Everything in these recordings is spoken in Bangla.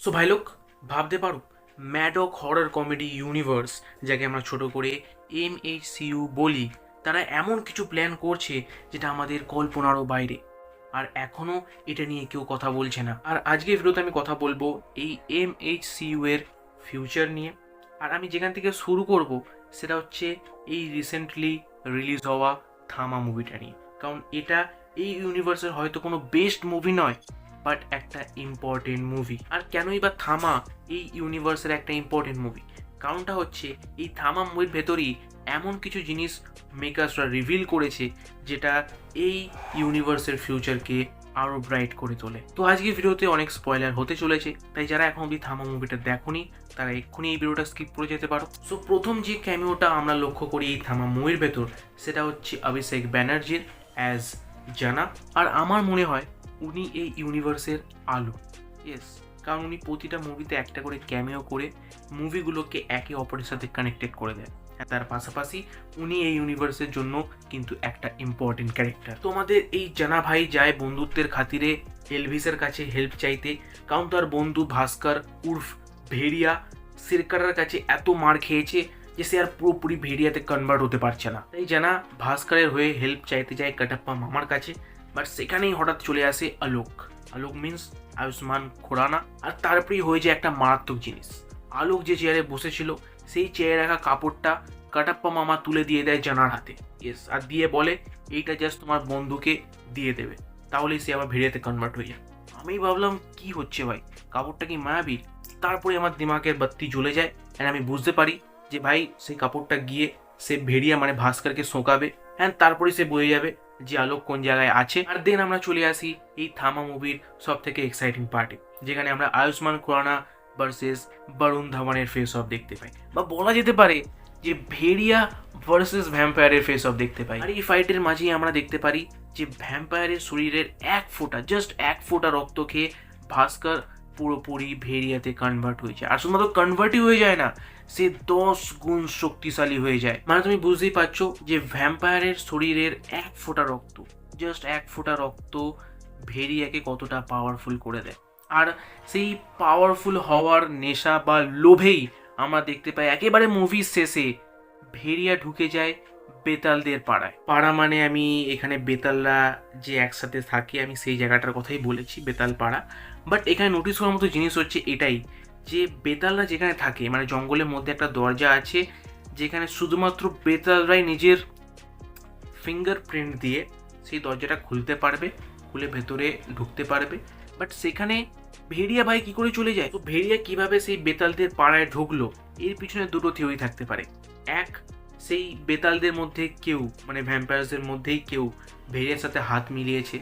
সো ভাই লোক, ভাবতে পারো ম্যাডক হরর কমেডি ইউনিভার্স যাকে আমরা ছোট করে এম এইচ বলি, তারা এমন কিছু প্ল্যান করছে যেটা আমাদের কল্পনারও বাইরে। আর এখনও এটা নিয়ে কেউ কথা বলছে না। আর আজকে ভিডিওতে আমি কথা বলব এই এম এইচ সিইউ এর ফিউচার নিয়ে। আর আমি যেখান থেকে শুরু করব, সেটা হচ্ছে এই রিসেন্টলি রিলিজ হওয়া থামা মুভিটা নিয়ে। কারণ এটা এই ইউনিভার্সের হয়তো কোনো বেস্ট মুভি নয় বাট একটা ইম্পর্টেন্ট মুভি আর কেনই বা থামা এই ইউনিভার্সের একটা ইম্পর্টেন্ট মুভি কারণটা হচ্ছে, এই থামা মুভির ভেতরেই এমন কিছু জিনিস মেকার্সরা রিভিল করেছে, যেটা এই ইউনিভার্সের ফিউচারকে আরও ব্রাইট করে তোলে। তো আজকের ভিডিওতে অনেক স্পয়লার হতে চলেছে, তাই যারা এখন অব্দি থামা মুভিটা দেখোনি, তারা এক্ষুনি এই ভিডিওটা স্কিপ করে যেতে পারো। সো প্রথম যে ক্যামিওটা আমরা লক্ষ্য করি এই থামা মুভির ভেতর, সেটা হচ্ছে অভিষেক ব্যানার্জির অ্যাজ জানা। আর আমার মনে হয় উনি এই ইউনিভার্সের আলো। ইয়েস কারণ উনি প্রতিটা মুভিতে একটা করে ক্যামিও করে মুভিগুলোকে একে অপরের সাথে কানেক্টেড করে দেয়। তার পাশাপাশি উনি এই ইউনিভার্সের জন্য কিন্তু একটা ইম্পর্টেন্ট ক্যারেক্টার তোমাদের এই জানা ভাই যায় বন্ধুত্বের খাতিরে এলভিসের কাছে হেল্প চাইতে। কারণ তার বন্ধু ভাস্কর উর্ফ ভেড়িয়া সিরকারের কাছে এত মার খেয়েছে যে সে আর পুরোপুরি ভেড়িয়াতে কনভার্ট হতে পারছে না। তাই জানা ভাস্করের হয়ে হেল্প চাইতে যায় কাটাপ্পা মামার কাছে। বাট সেখানেই হঠাৎ চলে আসে আলোক। আলোক মিন্স আয়ুষ্মান খোরানা। আর তারপরেই হয়ে যায় একটা মারাত্মক জিনিস। আলোক যে চেয়ারে বসেছিল, সেই চেয়ারে রাখা কাপড়টা কাটাপ্পা মামা তুলে দিয়ে দেয় জানার হাতে। ইয়েস আর দিয়ে বলে, এইটা জাস্ট তোমার বন্ধুকে দিয়ে দেবে। তাহলেই সে আবার ভেড়িয়াতে কনভার্ট হয়ে যায় আমি ভাবলাম, কি হচ্ছে ভাই? কাপড়টা কি মায়াবী তারপরে আমার দিমাগের বাত্তি জ্বলে যায়। অ্যান্ড আমি বুঝতে পারি যে ভাই, সেই কাপড়টা গিয়ে সে ভেড়িয়া মানে ভাস্করকে শোকাবে। অ্যান্ড তারপরে সে বয়ে যাবে। যে আলোক কোন জায়গায় আছে। আর দেন আমরা চলে আসি এই থামা মুভির সব থেকে এক্সাইটিং পার্টি যেখানে আমরা আয়ুষ্মান খুরানা ভার্সেস বরুণ ধাওয়ানের ফেস অফ দেখতে পাই। বা বলা যেতে পারে যে ভেড়িয়া ভার্সেস ভ্যাম্পায়ারের ফেস অফ দেখতে পাই। আর এই ফাইটের মাঝেই আমরা দেখতে পারি যে ভ্যাম্পায়ারের শরীরের এক ফোঁটা জাস্ট এক ফোঁটা রক্ত খেয়ে ভাস্কর পুরোপুরি ভেরিয়াতে কনভার্ট হয়ে যায়। আর শুধুমাত্র কনভার্টই হয়ে যায় না সে দশ গুণ শক্তিশালী হয়ে যায়। মানে তুমি বুঝতেই পারছ যে ভ্যাম্পায়ারের শরীরের এক ফোঁটা রক্ত জাস্ট এক ফোঁটা রক্ত ভেরিয়াকে কতটা পাওয়ারফুল করে দেয়। আর সেই পাওয়ারফুল হওয়ার নেশা বা লোভেই আমরা দেখতে পাই একেবারে মুভির শেষে ভেরিয়া ঢুকে যায় বেতালদের পাড়ায়। পাড়া মানে আমি এখানে বেতালরা যে একসাথে থাকে, আমি সেই জায়গাটার কথাই বলেছি, বেতাল পাড়া। বাট এখানে নোটিস করার মতো জিনিস হচ্ছে এটাই যে বেতালরা যেখানে থাকে মানে জঙ্গলের মধ্যে একটা দরজা আছে, যেখানে শুধুমাত্র বেতালরাই নিজের ফিঙ্গারপ্রিন্ট দিয়ে সেই দরজাটা খুলতে পারবে, খুলে ভেতরে ঢুকতে পারবে। বাট সেখানে ভেড়িয়া ভাই কি করে চলে যায়? তো ভেড়িয়া কীভাবে সেই বেতালদের পাড়ায় ঢুকলো? এর পিছনে দুটো থিওরি থাকতে পারে। এক, সেই বেতালদের মধ্যে কেউ মানে ভ্যাম্পায়ার্সদের মধ্যেই কেউ ভেড়িয়ার সাথে হাত মিলিয়েছে,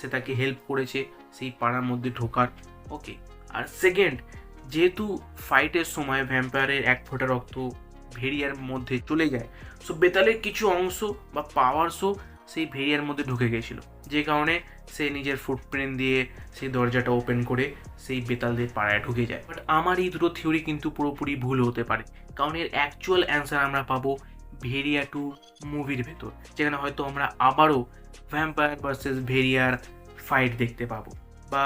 সে তাকে হেল্প করেছে সেই পাড়ার মধ্যে ঢোকার। ওকে আর সেকেন্ড যেহেতু ফাইটের সময় ভ্যাম্পায়ারের এক ফোঁটা রক্ত ভেড়িয়ার মধ্যে চলে যায় সো বেতালের কিছু অংশ বা পাওয়ার্সও সেই ভেড়িয়ার মধ্যে ঢুকে গেছিল যে কারণে সে নিজের ফুটপ্রিন্ট দিয়ে সেই দরজাটা ওপেন করে সেই বেতালদের পাড়ায় ঢুকে যায়। বাট আমার এই দুটো থিওরি কিন্তু পুরোপুরি ভুল হতে পারে, কারণ এর অ্যাকচুয়াল অ্যান্সার আমরা পাবো ভেরিয়া টু মুভির ভেতর, যেখানে হয়তো আমরা আবারও ভ্যাম্পায়ার ভার্সেস ভেরিয়ার ফাইট দেখতে পাবো, বা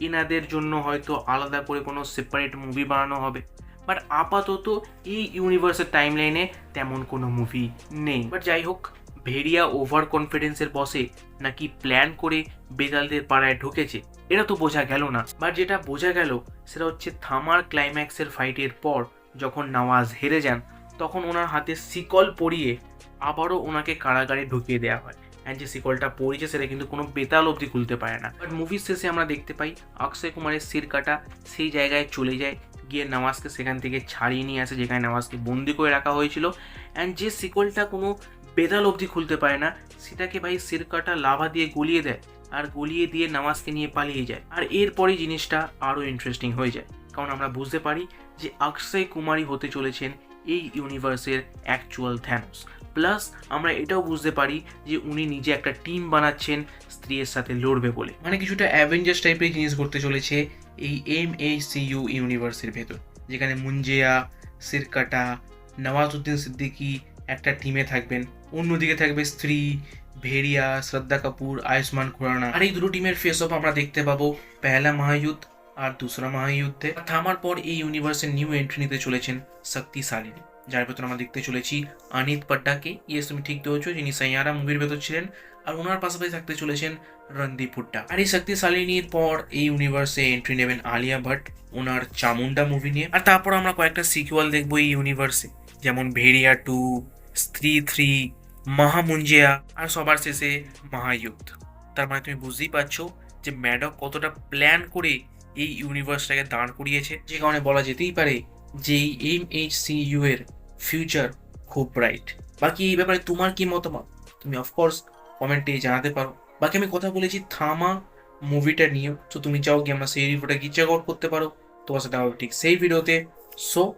ইনাদের জন্য হয়তো আলাদা করে কোনো সেপারেট মুভি বানানো হবে। বাট আপাতত এই ইউনিভার্সের টাইম লাইনে তেমন কোনো মুভি নেই। বাট যাই হোক, ভেরিয়া ওভার কনফিডেন্সের বসে নাকি প্ল্যান করে বেতালদের পাড়ায় ঢুকেছে, এটা তো বোঝা গেল না। বাট যেটা বোঝা গেল, সেটা হচ্ছে থামার ক্লাইম্যাক্সের ফাইটের পর যখন নওয়াজ হেরে যান, তখন ওনার হাতে শিকল পরিয়ে আবারও ওনাকে কারাগারে ঢুকিয়ে দেওয়া হয়। অ্যান্ড যে শিকলটা পড়েছে, সেটা কিন্তু কোনো বেতাল অবধি খুলতে পারে না। বাট মুভির শেষে আমরা দেখতে পাই, অক্ষয় কুমারের সির কাটা, সেই জায়গায় চলে যায়, গিয়ে নামাজকে সেখান থেকে ছাড়িয়ে নিয়ে আসে, যেখানে নামাজকে বন্দি করে রাখা হয়েছিল। অ্যান্ড যে শিকলটা কোনো বেতাল অবধি খুলতে পারে না, সেটাকে ভাই সির কাটা লাভা দিয়ে গলিয়ে দেয়। আর গলিয়ে দিয়ে নামাজকে নিয়ে পালিয়ে যায়। আর এরপরই জিনিসটা আরও ইন্টারেস্টিং হয়ে যায়। কারণ আমরা বুঝতে পারি যে অক্ষয় কুমারই হতে চলেছেন এই ইউনিভার্সের অ্যাকচুয়াল থ্যানোস প্লাস আমরা এটাও বুঝতে পারি যে উনি নিজে একটা টিম বানাচ্ছেন স্ত্রীর সাথে লড়বে বলে। মানে কিছুটা অ্যাভেঞ্জার্স টাইপের জিনিস ঘটতে চলেছে এই এম ইউ ইউনিভার্সের ভেতর, যেখানে মুঞ্জেয়া সিরকাটা, নওয়াজউদ্দিন সিদ্দিকি একটা টিমে থাকবেন। অন্যদিকে থাকবে স্ত্রী ভেড়িয়া শ্রদ্ধা কাপুর, আয়ুষ্মান খুরানা। আর এই দুটো টিমের ফেস অফ আমরা দেখতে পাবো পেহলা মহায়ুদ্ধ আর দুসরা মহাযুদ্ধে। থামার পর এই ইউনিভার্সের নিউ এন্ট্রি নিতে চলেছেন শক্তিশালিনী। যার ভেতর আমরা দেখতে চলেছি অনিত পাড্ডাকে ইয়েস, তুমি ঠিক ধরেছো, যিনি সাইয়ারা মুভির ভেতর ছিলেন। আর ওনার পাশাপাশি থাকতে চলেছেন রণদীপ হুড্ডা। আর এই শক্তিশালিনীর পর এই ইউনিভার্সে এন্ট্রি নেবেন আলিয়া ভট্ট ওনার চামুন্ডা মুভি নিয়ে। আর তারপর আমরা কয়েকটা সিকুয়াল দেখব এই ইউনিভার্সে যেমন ভেরিয়া টু, স্ত্রী থ্রি, মহামুঞ্জিয়া, আর সবার শেষে মহাযুদ্ধ। তার মানে তুমি বুঝতেই পারছ যে ম্যাডক কতটা প্ল্যান করে এই ইউনিভার্সটাকে দাঁড় করিয়েছে। যে কারণে বলা যেতেই পারে যে এম এইচ সি ইউ এর ফিউচার খুব ব্রাইট বাকি এই ব্যাপারে তোমার কি মতামত? তুমি অফকোর্স কমেন্টে জানাতে পারো। বাকি আমি কথা বলেছি থামা মুভিটা নিয়ে তো তুমি চাও কি আমরা সেই রিভিউটা কি চেক আউট করতে পারো? তোমার সাথে ঠিক সেই ভিডিওতে সো